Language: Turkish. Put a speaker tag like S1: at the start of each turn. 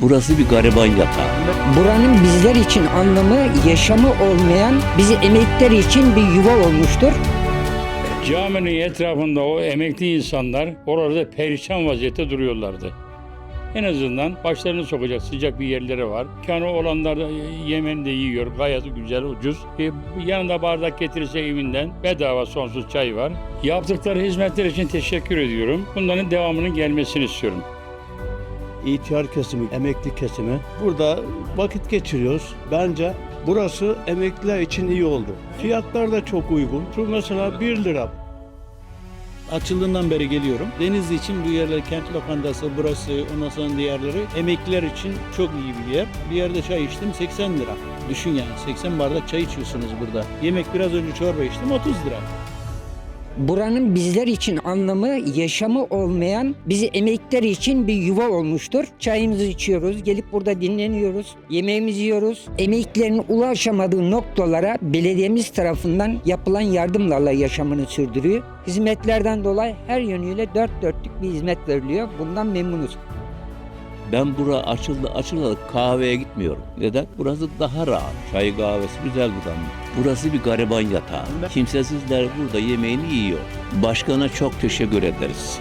S1: Burası bir gariban yatağı.
S2: Buranın bizler için anlamı yaşamı olmayan bizi emekliler için bir yuva olmuştur.
S3: Caminin etrafında o emekli insanlar orada perişan vaziyette duruyorlardı. En azından başlarını sokacak sıcak bir yerleri var. Kanı olanlar da yemeğini de yiyor. Gayet güzel, ucuz. E, yanında bardak getirirse evinden bedava sonsuz çay var. Yaptıkları hizmetler için teşekkür ediyorum. Bunların devamının gelmesini istiyorum.
S4: İhtiyar kesimi, emekli kesimi. Burada vakit geçiriyoruz. Bence burası emekliler için iyi oldu. Fiyatlar da çok uygun. Şu mesela 1 lira.
S5: Açıldığından beri geliyorum. Denizli için bu yerler kent lokantası burası ondan sonra diğerleri emekliler için çok iyi bir yer. Bir yerde çay içtim 80 lira. Düşün yani 80 bardak çay içiyorsunuz burada. Yemek biraz önce çorba içtim 30 lira.
S2: Buranın bizler için anlamı yaşamı olmayan bizi emekliler için bir yuva olmuştur. Çayımızı içiyoruz, gelip burada dinleniyoruz, yemeğimizi yiyoruz. Emeklilerin ulaşamadığı noktalara belediyemiz tarafından yapılan yardımlarla yaşamını sürdürüyor. Hizmetlerden dolayı her yönüyle dört dörtlük bir hizmet veriliyor. Bundan memnunuz.
S1: Ben bura açıldı açıldı kahveye gitmiyorum. Neden? Burası daha rahat. Çay kahvesi güzel buradan. Burası bir gariban yatağı. Kimsesizler burada yemeğini yiyor. Başkana çok teşekkür ederiz.